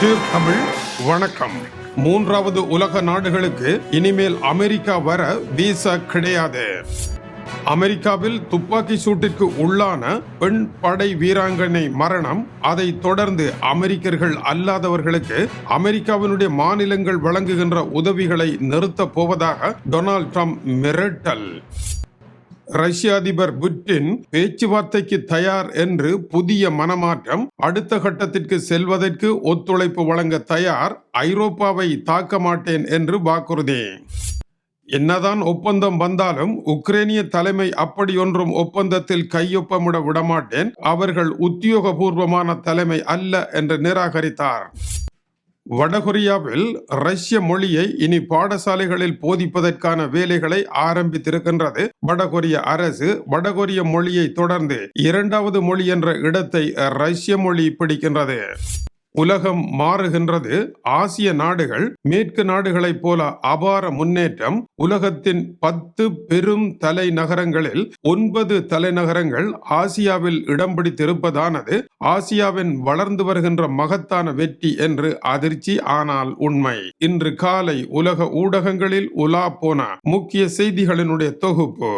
Tube Tamil வணக்கம். மூன்றாவது உலக நாடுகளுக்கு இனிமேல் அமெரிக்கா வர விசா கிடையாது. அமெரிக்காவில் துப்பாக்கி சூட்டிற்கு உள்ளான பெண் படை வீராங்கனை மரணம் அதை தொடர்ந்து அமெரிக்கர்கள் அல்லாதவர்களுக்கு அமெரிக்காவினுடைய மாநிலங்கள் வழங்குகின்ற உதவிகளை நிறுத்தப் போவதாக டொனால்ட் ட்ரம்ப் மிரட்டல். ரஷ்ய அதிபர் புட்டின் பேச்சுவார்த்தைக்கு தயார் என்று புதிய மனமாற்றம் அடுத்த கட்டத்திற்கு செல்வதற்கு ஒத்துழைப்பு வழங்க தயார் ஐரோப்பாவை தாக்க மாட்டேன் என்று வாக்குறுதி. என்னதான் ஒப்பந்தம் வந்தாலும் உக்ரைனிய தலைமை அப்படியொன்றும் ஒப்பந்தத்தில் கையொப்பமிட விடமாட்டேன். அவர்கள் உத்தியோகபூர்வமான தலைமை அல்ல என்று நிராகரித்தார். வடகொரியாவில் ரஷ்ய மொழியை இனி பாடசாலைகளில் போதிப்பதற்கான வேலைகளை ஆரம்பித்திருக்கின்றது வடகொரிய அரசு வடகொரிய மொழியை தொடர்ந்து இரண்டாவது மொழி என்ற இடத்தை ரஷ்ய மொழி பிடிக்கின்றது. உலகம் மாறுகின்றது. ஆசிய நாடுகள் மேற்கு நாடுகளைப் போல அபார முன்னேற்றம். உலகத்தின் பத்து பெரும் தலைநகரங்களில் ஒன்பது தலைநகரங்கள் ஆசியாவில் இடம் பிடித்திருப்பதானது. ஆசியாவின் வளர்ந்து வருகின்ற மகத்தான வெற்றி என்று அதிர்ச்சி ஆனால் உண்மை. இன்று காலை உலக ஊடகங்களில் உலா போன முக்கிய செய்திகளினுடைய தொகுப்பு.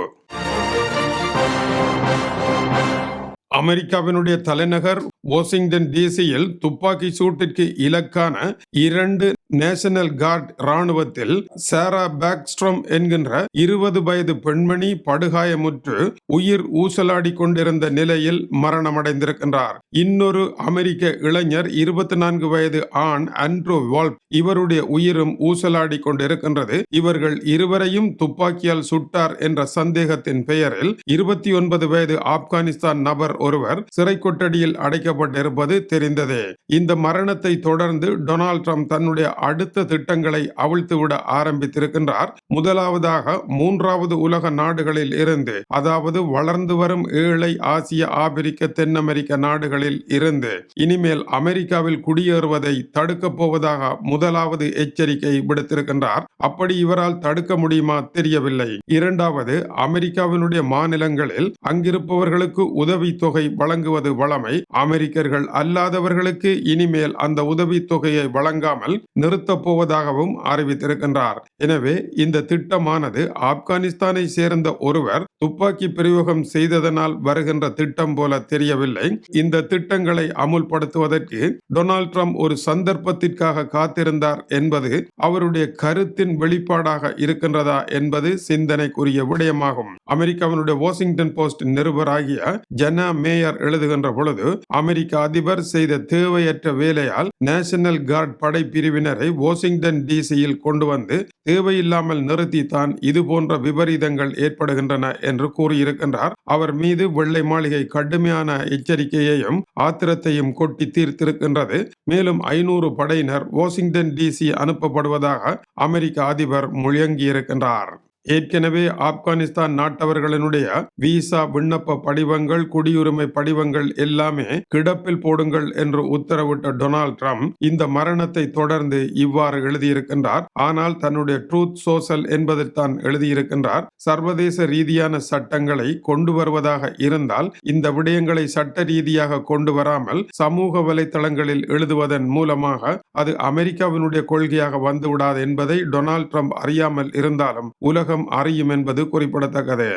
அமெரிக்காவினுடைய தலைநகர் வாஷிங்டன் டிசியில் துப்பாக்கி சூட்டிற்கு இலக்கான இரண்டு நேஷனல் கார்ட் ராணுவத்தில் சாரா பேக்ஸ்ட்ரோம் என்கின்ற இருபது வயது பெண்மணி படுகாயமுற்று உயிர் ஊசலாடி கொண்டிருந்த நிலையில் மரணமடைந்திருக்கின்றார். இன்னொரு அமெரிக்க இளைஞர் இருபத்தி நான்கு வயது ஆண் அண்ட்ரூ வால்ப் இவருடைய உயிரும் ஊசலாடி கொண்டிருக்கின்றது. இவர்கள் இருவரையும் துப்பாக்கியால் சுட்டார் என்ற சந்தேகத்தின் பெயரில் இருபத்தி ஒன்பது வயது ஆப்கானிஸ்தான் நபர் ஒருவர் சிறை கொட்டடியில் அடைக்கப்பட்டிருப்பது தெரிந்ததே. இந்த மரணத்தை தொடர்ந்து டொனால்ட் ட்ரம்ப் தன்னுடைய அடுத்த திட்டங்களை அவிழ்த்துவிட ஆரம்பித்திருக்கின்றார். முதலாவதாக மூன்றாவது உலக நாடுகளில் இருந்து அதாவது வளர்ந்து வரும் ஏழை ஆசிய ஆப்பிரிக்க தென் அமெரிக்க நாடுகளில் இருந்து இனிமேல் அமெரிக்காவில் குடியேறுவதை தடுக்கப் போவதாக முதலாவது எச்சரிக்கை விடுத்திருக்கின்றார். அப்படி இவரால் தடுக்க முடியுமா தெரியவில்லை. இரண்டாவது அமெரிக்காவினுடைய மாநிலங்களில் அங்கிருப்பவர்களுக்கு உதவித்தொகை வழங்குவது வளமை அமெரிக்கர்கள் அல்லாதவர்களுக்கு இனிமேல் அந்த உதவித்தொகையை வழங்காமல் நிறுத்தப் போவதாகவும் அறிவித்திருக்கின்றார். எனவே இந்த திட்டமானது ஆப்கானிஸ்தானை சேர்ந்த ஒருவர் துப்பாக்கி பிரயோகம் செய்ததனால் வருகின்ற திட்டம் போல தெரியவில்லை. இந்த திட்டங்களை அமுல்படுத்துவதற்கு டொனால்ட் ட்ரம்ப் ஒரு சந்தர்ப்பத்திற்காக காத்திருந்தார் என்பது அவருடைய கருத்தின் வெளிப்பாடாக இருக்கின்றதா என்பது சிந்தனைக்குரிய விடயமாகும். அமெரிக்காவினுடைய வாஷிங்டன் போஸ்ட் நிருபராகிய ஜனா மேயர் எழுதுகின்ற பொழுது அமெரிக்க அதிபர் செய்த தேவையற்ற வேலையால் நேஷனல் கார்டு படை பிரிவினர் வாஷிங்டன் டிசியில் கொண்டு வந்து தேவையில்லாமல் நிறுத்தி தான் இது போன்ற விபரீதங்கள் ஏற்படுகின்றன என்று கூறியிருக்கின்றார். அவர் மீது வெள்ளை மாளிகை கடுமையான எச்சரிக்கையையும் ஆத்திரத்தையும் கொட்டி தீர்த்திருக்கின்றது. மேலும் ஐநூறு படையினர் வாஷிங்டன் டிசி அனுப்பப்படுவதாக அமெரிக்க அதிபர் முழங்கியிருக்கின்றார். ஏற்கனவே ஆப்கானிஸ்தான் நாட்டவர்களினுடைய விசா விண்ணப்ப படிவங்கள் குடியுரிமை படிவங்கள் எல்லாமே கிடப்பில் போடுங்கள் என்று உத்தரவிட்ட டொனால்ட் ட்ரம்ப் இந்த மரணத்தை தொடர்ந்து இவ்வாறு எழுதியிருக்கின்றார். ஆனால் தன்னுடைய ட்ரூத் சோசல் என்பதில் தான் எழுதியிருக்கின்றார். சர்வதேச ரீதியான சட்டங்களை கொண்டு வருவதாக இருந்தால் இந்த விடயங்களை சட்ட ரீதியாக கொண்டு வராமல் சமூக வலைதளங்களில் எழுதுவதன் மூலமாக அது அமெரிக்காவினுடைய கொள்கையாக வந்துவிடாது என்பதை டொனால்ட் ட்ரம்ப் அறியாமல் இருந்தாலும் உலகம் உலகம் அறியும் என்பது குறிப்பிடத்தக்கது.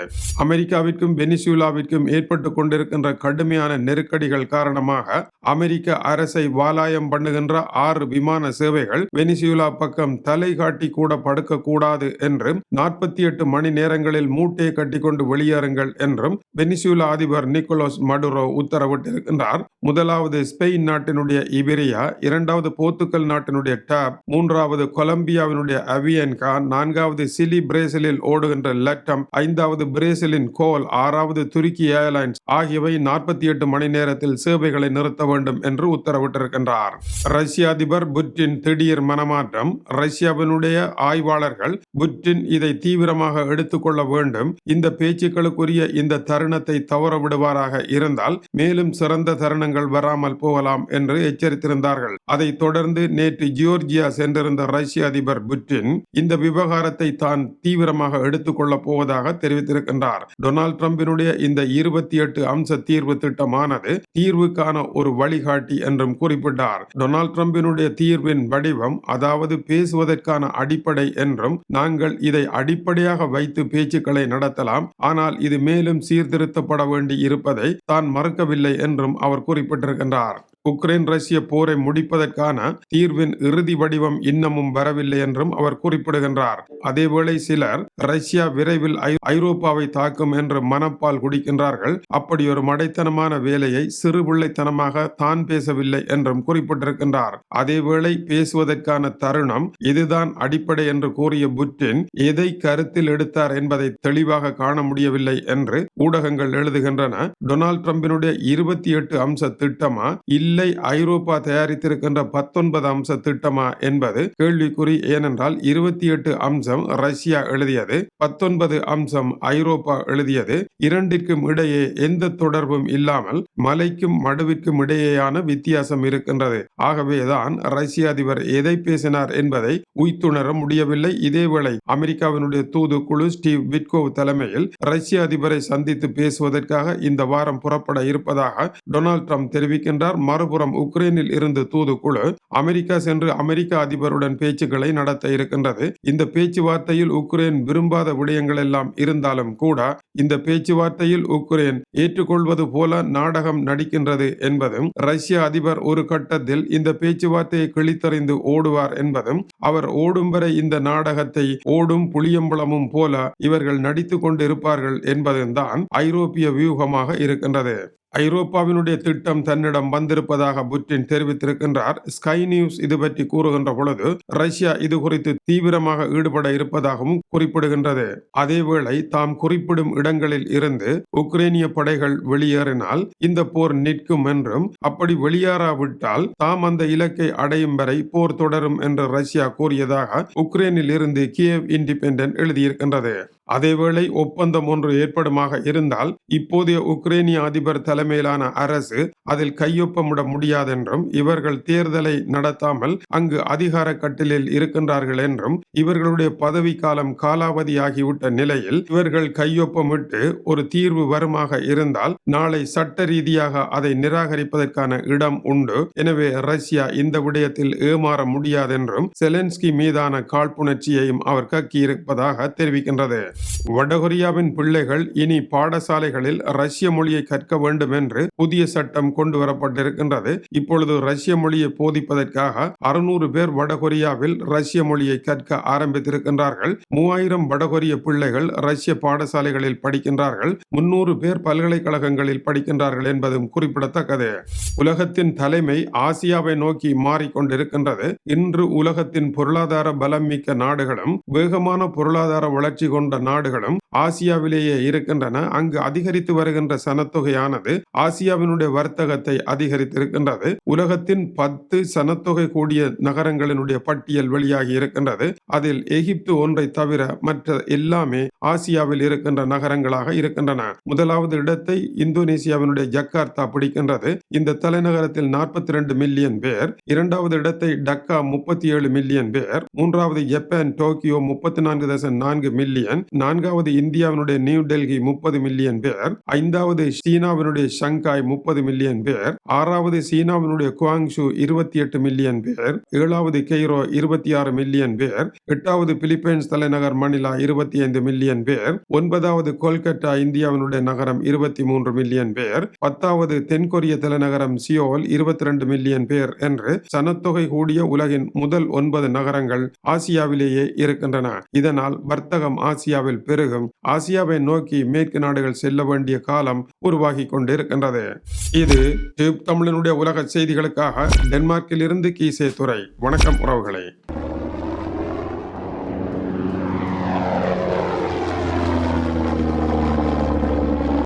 அமெரிக்காவிற்கும் வெனிசுலாவிற்கும் ஏற்பட்டு கொண்டிருக்கின்ற கடுமையான நெருக்கடிகள் காரணமாக அமெரிக்க அரசை வாலாயம் பண்ணுகின்ற ஆறு விமான சேவைகள் வெனிசுலா பக்கம் தலை காட்டி கூட படுக்க கூடாது என்றும் நாற்பத்தி எட்டு மணி நேரங்களில் மூட்டையை கட்டிக்கொண்டு வெளியேறுங்கள் என்றும் வெனிசுலா அதிபர் நிக்கோலோஸ் மடுரோ உத்தரவிட்டிருக்கின்றார். முதலாவது ஸ்பெயின் நாட்டினுடைய இபிரியா இரண்டாவது போர்த்துக்கல் நாட்டினுடைய டேப் மூன்றாவது கொலம்பியாவினுடைய அவியன்கா நான்காவது சிலி பிரேசிலில் பிரேசிலில் ஓடுகின்ற லட்டம் ஐந்தாவது பிரேசிலின் கோல் ஆறாவது துருக்கி ஏர்லைன்ஸ் ஆகியவை நாற்பத்தி எட்டு மணி நேரத்தில் சேவைகளை நிறுத்த வேண்டும் என்று உத்தரவிட்டிருக்கின்றார். ரஷ்ய அதிபர் புட்டின் திடீர் மனமாற்றம் ரஷ்யாவினுடைய ஆய்வாளர்கள் புட்டின் இதை தீவிரமாக எடுத்துக்கொள்ள வேண்டும். இந்த பேச்சுக்களுக்குரிய இந்த தருணத்தை தவற விடுவாராக இருந்தால் மேலும் சிறந்த தருணங்கள் வராமல் போகலாம் என்று எச்சரித்திருந்தார்கள். அதைத் தொடர்ந்து நேற்று ஜியோர்ஜியா சென்றிருந்த ரஷ்ய அதிபர் புட்டின் இந்த விவகாரத்தை தான் தீவிர தீவிரமாக எடுத்துக்கொள்ளப் போவதாக தெரிவித்திருக்கின்றார். டொனால்ட் டிரம்பினுடைய இந்த இருபத்தி எட்டு அம்ச தீர்வு திட்டமானது தீர்வுக்கான ஒரு வழிகாட்டி என்றும் குறிப்பிட்டார். டொனால்ட் ட்ரம்பினுடைய தீர்வின் வடிவம் அதாவது பேசுவதற்கான அடிப்படை என்றும் நாங்கள் இதை அடிப்படையாக வைத்து பேச்சுக்களை நடத்தலாம் ஆனால் இது மேலும் சீர்திருத்தப்பட வேண்டி இருப்பதை தான் மறுக்கவில்லை என்றும் அவர் குறிப்பிட்டிருக்கின்றார். உக்ரைன் ரஷ்ய போரை முடிப்பதற்கான தீர்வின் இறுதி வடிவம் இன்னமும் வரவில்லை என்றும் அவர் குறிப்பிடுகின்றார். அதேவேளை சிலர் ரஷ்யா விரைவில் ஐரோப்பாவை தாக்கும் என்று மனப்பால் குடிக்கின்றார்கள். அப்படி ஒரு மடைத்தனமான வேலையை சிறுபிள்ளைத்தனமாக தான் பேசவில்லை என்றும் குறிப்பிட்டிருக்கின்றார். அதேவேளை பேசுவதற்கான தருணம் இதுதான் அடிப்படை என்று கூறிய புட்டின் எதை கருத்தில் எடுத்தார் என்பதை தெளிவாக காண முடியவில்லை என்று ஊடகங்கள் எழுதுகின்றன. டொனால்ட் ட்ரம்பினுடைய இருபத்தி எட்டு அம்ச திட்டமா இல்லை இல்லை ஐரோப்பா தயாரித்திருக்கின்ற பத்தொன்பது அம்ச திட்டமா என்பது கேள்விக்குறி ஏனென்றால் இருபத்தி எட்டு அம்சம் ரஷ்யா எழுதியது பத்தொன்பது அம்சம் ஐரோப்பா எழுதியது இரண்டிற்கும் இடையே எந்த தொடர்பும் இல்லாமல் மலைக்கும் மடுவிற்கும் இடையேயான வித்தியாசம் இருக்கின்றது. ஆகவேதான் ரஷ்ய அதிபர் எதை பேசினார் என்பதை உய்த்துணர முடியவில்லை. இதேவேளை அமெரிக்காவினுடைய தூதுக்குழு ஸ்டீவ் விட்கோவ் தலைமையில் ரஷ்ய அதிபரை சந்தித்து பேசுவதற்காக இந்த வாரம் புறப்பட இருப்பதாக டொனால்ட் ட்ரம்ப் தெரிவிக்கின்றார். மறுபுறம் உக்ரைனில் இருந்து தூதுக்குழு அமெரிக்கா சென்று அமெரிக்க அதிபருடன் பேச்சுக்களை நடத்த இருக்கின்றது. இந்த பேச்சுவார்த்தையில் உக்ரைன் விரும்பாத விடயங்கள் எல்லாம் இருந்தாலும் கூட இந்த பேச்சுவார்த்தையில் உக்ரைன் ஏற்றுக்கொள்வது போல நாடகம் நடிக்கின்றது என்பதும் ரஷ்ய அதிபர் ஒரு கட்டத்தில் இந்த பேச்சுவார்த்தையை கிழித்தறிந்து ஓடுவார் என்பதும் அவர் ஓடும் வரை இந்த நாடகத்தை ஓடும் புளியம்பளமும் போல இவர்கள் நடித்துக் கொண்டிருப்பார்கள் என்பதும் தான் ஐரோப்பிய வியூகமாக இருக்கின்றது. ஐரோப்பாவினுடைய திட்டம் தன்னிடம் வந்திருப்பதாக புட்டின் தெரிவித்திருக்கின்றார். ஸ்கை நியூஸ் இது பற்றி கூறுகின்ற பொழுது ரஷ்யா இது குறித்து தீவிரமாக ஈடுபட இருப்பதாகவும் குறிப்பிடுகின்றது. அதேவேளை தாம் குறிப்பிடும் இடங்களில் இருந்து உக்ரைனிய படைகள் வெளியேறினால் இந்த போர் நிற்கும் என்றும் அப்படி வெளியேறாவிட்டால் தாம் அந்த இலக்கை அடையும் வரை போர் தொடரும் என்று ரஷ்யா கூறியதாக உக்ரைனில் இருந்து கியேவ் இண்டிபெண்டன்ட் எழுதியிருக்கின்றது. அதேவேளை ஒப்பந்தம் ஒன்று ஏற்படுமாக இருந்தால் இப்போதைய உக்ரைனிய அதிபர் தலைமையிலான அரசு அதில் கையொப்பமிட முடியாதென்றும் இவர்கள் தேர்தலை நடத்தாமல் அங்கு அதிகார கட்டிலில் இருக்கின்றார்கள் என்றும் இவர்களுடைய பதவி காலம் காலாவதியாகிவிட்ட நிலையில் இவர்கள் கையொப்பமிட்டு ஒரு தீர்வு வருமாக இருந்தால் நாளை சட்ட ரீதியாக அதை நிராகரிப்பதற்கான இடம் உண்டு. எனவே ரஷ்யா இந்த விடயத்தில் ஏமாற முடியாதென்றும் செலன்ஸ்கி மீதான காழ்ப்புணர்ச்சியையும் அவர் கக்கியிருப்பதாக தெரிவிக்கின்றது. வடகொரியாவின் பிள்ளைகள் இனி பாடசாலைகளில் ரஷ்ய மொழியை கற்க வேண்டும் என்று புதிய சட்டம் கொண்டு வரப்பட்டிருக்கின்றது இப்பொழுது ரஷ்ய மொழியை போதிப்பதற்காக அறுநூறு பேர் வடகொரியாவில் ரஷ்ய மொழியை கற்க ஆரம்பித்திருக்கின்றார்கள். மூவாயிரம் வடகொரிய பிள்ளைகள் ரஷ்ய பாடசாலைகளில் படிக்கின்றார்கள். முன்னூறு பேர் பல்கலைக்கழகங்களில் படிக்கின்றார்கள் என்பதும் குறிப்பிடத்தக்கது. உலகத்தின் தலைமை ஆசியாவை நோக்கி மாறிக்கொண்டிருக்கின்றது. இன்று உலகத்தின் பொருளாதார பலம் மிக்க நாடுகளும் வேகமான பொருளாதார வளர்ச்சி கொண்ட நாடுகளும் ஆசியாவிலேயே இருக்கின்றன. அங்கு அதிகரித்து வருகின்ற சனத்தொகையானது ஆசியாவினுடைய வர்த்தகத்தை அதிகரித்திருக்கின்றது. உலகத்தின் பத்து சனத்தொகை கூடிய நகரங்களினுடைய பட்டியல் வெளியாகி இருக்கின்றது. அதில் எகிப்து ஒன்றை தவிர மற்ற எல்லாமே ஆசியாவில் இருக்கின்ற நகரங்களாக இருக்கின்றன. முதலாவது இடத்தை இந்தோனேசியாவினுடைய ஜக்கார்த்தா பிடிக்கின்றது. இந்த தலைநகரத்தில் நாற்பத்தி ரெண்டு மில்லியன் பேர் இரண்டாவது இடத்தை டக்கா முப்பத்தி ஏழு மில்லியன் பேர் மூன்றாவது ஜப்பான் டோக்கியோ முப்பத்தி நான்கு தசம் நான்கு மில்லியன் நான்காவது இந்தியாவினுடைய நியூ டெல்லி முப்பது மில்லியன் பேர் ஐந்தாவது சீனாவினுடைய ஷங்காய் முப்பது மில்லியன் பேர் ஆறாவது சீனாவினுடைய குவாங்ஷு இருபத்தி எட்டு மில்லியன் பேர் ஏழாவது கெய்ரோ இருபத்தி ஆறு மில்லியன் பேர் எட்டாவது பிலிப்பைன்ஸ் தலைநகர் மணிலா இருபத்தி ஐந்து மில்லியன் பேர் ஒன்பதாவது கொல்கத்தா இந்தியாவினுடைய நகரம் இருபத்தி மூன்று மில்லியன் பேர் பத்தாவது தென்கொரிய தலைநகரம் சியோல் இருபத்தி ரெண்டு மில்லியன் பேர் என்று சனத்தொகை கூடிய உலகின் முதல் ஒன்பது நகரங்கள் ஆசியாவிலேயே இருக்கின்றன. இதனால் வர்த்தகம் ஆசியாவில் பெருகும். ஆசியாவை நோக்கி மேற்கு நாடுகள் செல்ல வேண்டிய காலம் உருவாகி கொண்டிருக்கின்றது இது தமிழனுடைய உலக செய்திகளுக்காக டென்மார்க்கில் இருந்து கீசே துறை வணக்கம் உறவுகளை.